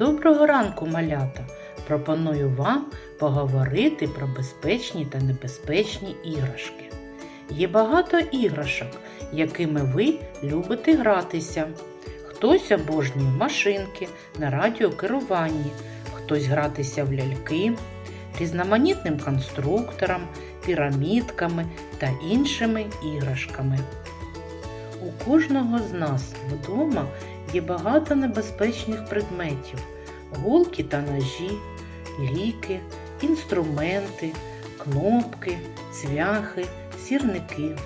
Доброго ранку, малята! Пропоную вам поговорити про безпечні та небезпечні іграшки. Є багато іграшок, якими ви любите гратися. Хтось обожнює машинки на радіокеруванні, хтось гратися в ляльки, різноманітним конструкторам, пірамідками та іншими іграшками. У кожного з нас вдома є багато небезпечних предметів, голки та ножі, ліки, інструменти, кнопки, цвяхи, сірники.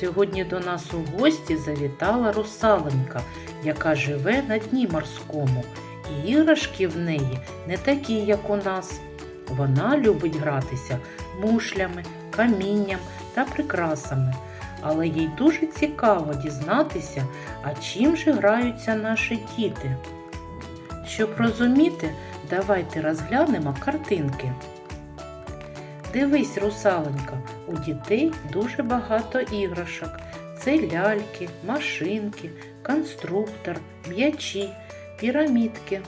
Сьогодні до нас у гості завітала русаленька, яка живе на дні морському, і іграшки в неї не такі, як у нас. Вона любить гратися мушлями, камінням та прикрасами, але їй дуже цікаво дізнатися, а чим же граються наші діти. Щоб розуміти, давайте розглянемо картинки. Дивись, русаленька, у дітей дуже багато іграшок. Це ляльки, машинки, конструктор, м'ячі, пірамідки.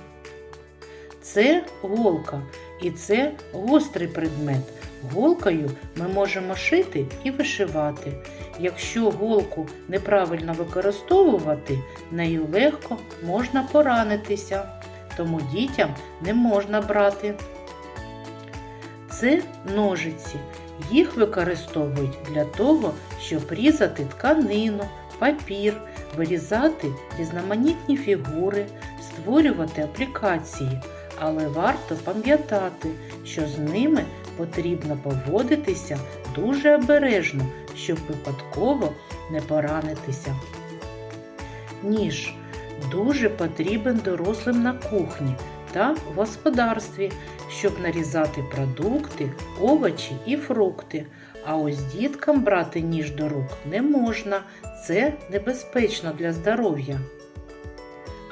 Це голка і це гострий предмет. Голкою ми можемо шити і вишивати. Якщо голку неправильно використовувати, нею легко можна поранитися, тому дітям не можна брати. Це ножиці. Їх використовують для того, щоб різати тканину, папір, вирізати різноманітні фігури, створювати аплікації, але варто пам'ятати, що з ними потрібно поводитися дуже обережно, щоб випадково не поранитися. Ніж дуже потрібен дорослим на кухні та в господарстві, щоб нарізати продукти, овочі і фрукти. А ось діткам брати ніж до рук не можна, це небезпечно для здоров'я.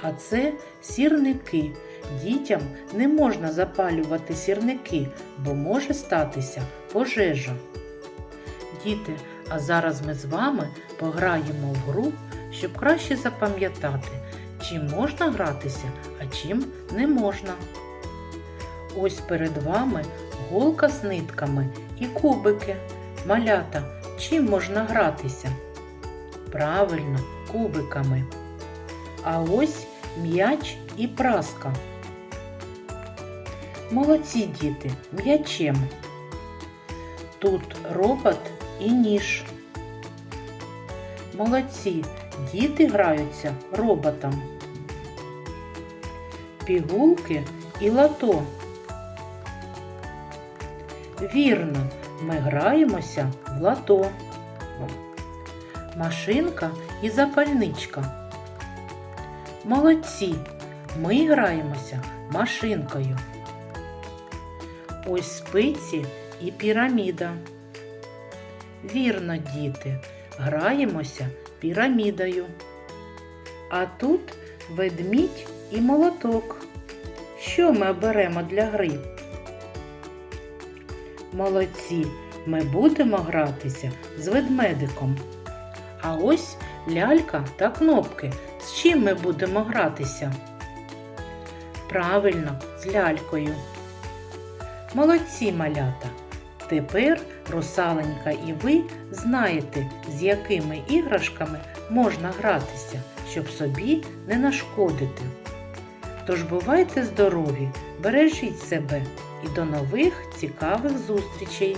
А це сірники. Дітям не можна запалювати сірники, бо може статися пожежа. Діти, а зараз ми з вами пограємо в гру, щоб краще запам'ятати, чим можна гратися, а чим не можна. Ось перед вами голка з нитками і кубики. Малята, чим можна гратися? Правильно, кубиками. А ось м'яч і праска. Молодці діти, м'ячем. Тут робот і ніж. Молодці, діти граються роботом. Пігулки і лото. Вірно, ми граємося в лото. Машинка і запальничка. Молодці, ми граємося машинкою. Ось спиці і піраміда. Вірно, діти, граємося пірамідою. А тут ведмідь і молоток. Що ми оберемо для гри? Молодці, ми будемо гратися з ведмедиком. А ось лялька та кнопки. З чим ми будемо гратися? Правильно, з лялькою. Молодці малята! Тепер, русаленька, і ви знаєте, з якими іграшками можна гратися, щоб собі не нашкодити. Тож бувайте здорові, бережіть себе і до нових цікавих зустрічей!